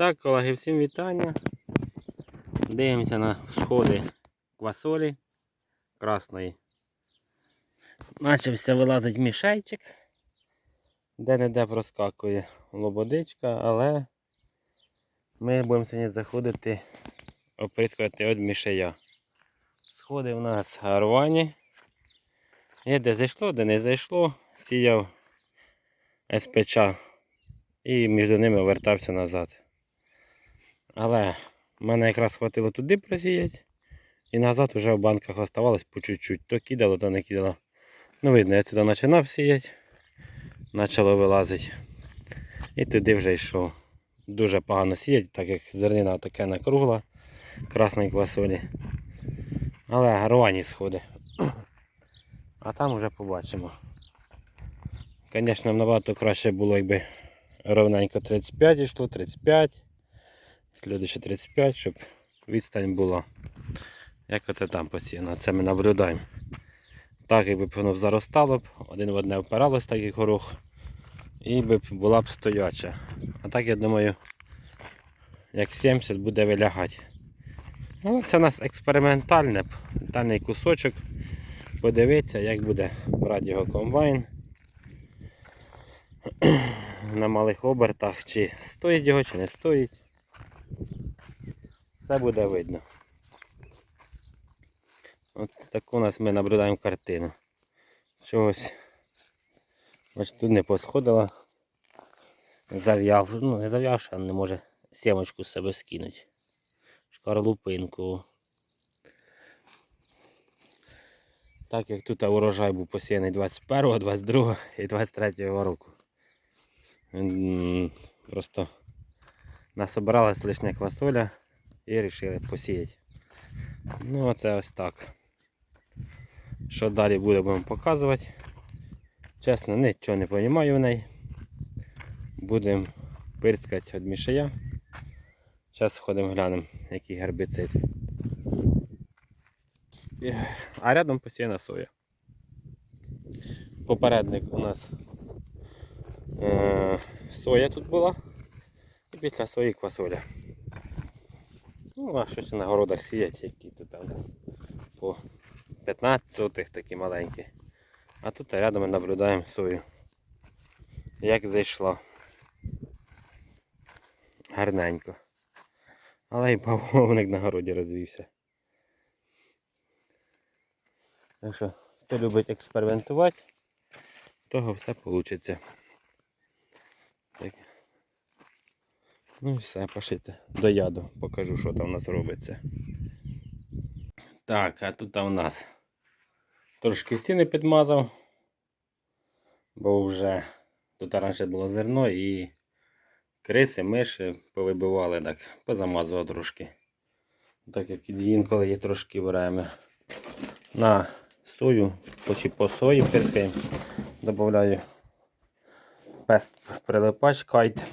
Так, колеги, всім вітання. Дивимося на сходи квасолі красної. Начався вилазить мішейчик. Де-не-де проскакує лободичка, але ми будемо сьогодні заходити оприскувати від мішея. Сходи у нас гарвані. Є де зайшло, де не зайшло. Сіяв СПЧ і між ними вертався назад. Але мене якраз хватило туди просіяти. І назад вже в банках оставалось по чуть-чуть. То кидало, то не кидало. Ну, видно, я туди починав сіяти, почало вилазити. І туди вже йшов. Дуже погано сіяти, так як зернина таке накругла, красної квасолі. Але гарвані сходи. А там вже побачимо. Звісно, набагато краще було, якби ровненько 35 йшло, 35. Слідуюче 35, щоб відстань була. Як оце там посіяно, це ми наблюдаємо. Так, якби воно заростало б, один в одне впиралось, так як горох, і би була б стояча. А так я думаю, як 70 буде вилягати. Але це у нас експериментальне, експериментальний кусочок. Подивитися, як буде брати його комбайн на малих обертах, чи стоїть його, чи не стоїть. Все буде видно. От таку у нас ми наблюдаємо картину. Чогось бач, тут не посходила. Зав'яв, ну не зав'явши, а не може сімочку з себе скинути. Шкарлупинку. Так як тут урожай був посіяний 21, 22 і 23 року. Просто насобиралась лишня квасоля і вирішили посіяти. Ну оце ось так. Що далі буде, будемо показувати. Чесно, нічого не розумію в неї. Будемо пирскати від мішая. Зараз сходимо глянемо, який гербіцид. А рядом посіяна соя. Попередник у нас е, соя тут була. І після сої квасоля. Ну, а щось на городах сіять, які тут у по 15 сотих такі маленькі. А тут рядом ми наблюдаємо сою. Як зайшла. Гарненько. Але і павовник на городі розвівся. Так що, хто любить експериментувати, того все вийде. Так. Ну і все, пошите. До яду покажу, що там у нас робиться. Так, а тут у нас трошки стіни підмазав, бо вже тут раніше було зерно і криси, миші повибивали, так, позамазував трошки. Так як інколи є трошки время. На сою, хоч і по сої пирскаємо, додаю пест прилипач кайт.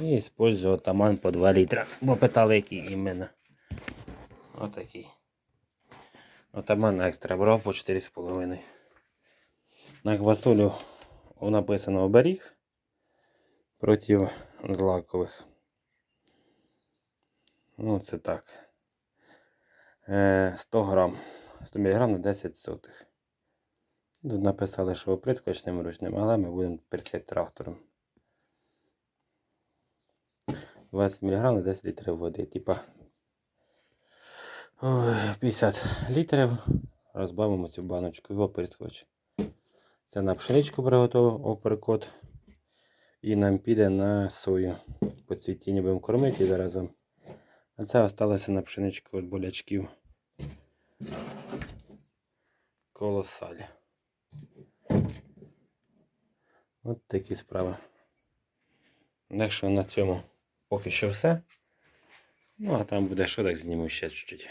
І использую атаман по 2 літра. Бо питали, який іменно. Отакий. Атаман екстра брав по 4,5. На квасолю написано оберіг проти злакових. Ну, це так. Е, 100 грам. 100 мг на 10 сотих. Тут написали, що оприскочним ручним, але ми будемо перцяти трактором. 20 мг на 10 літрів води. Типа 50 літрів. Розбавимо цю баночку в оприскоч. Це на пшеничку приготував оперкот. І нам піде на сою. По цвітінню будемо кормити заразом. А це осталося на пшеничку від болячків. Колосаль. От такі справи. Так що на цьому поки що все. Ну, а там буде що так зніму ще чуть-чуть.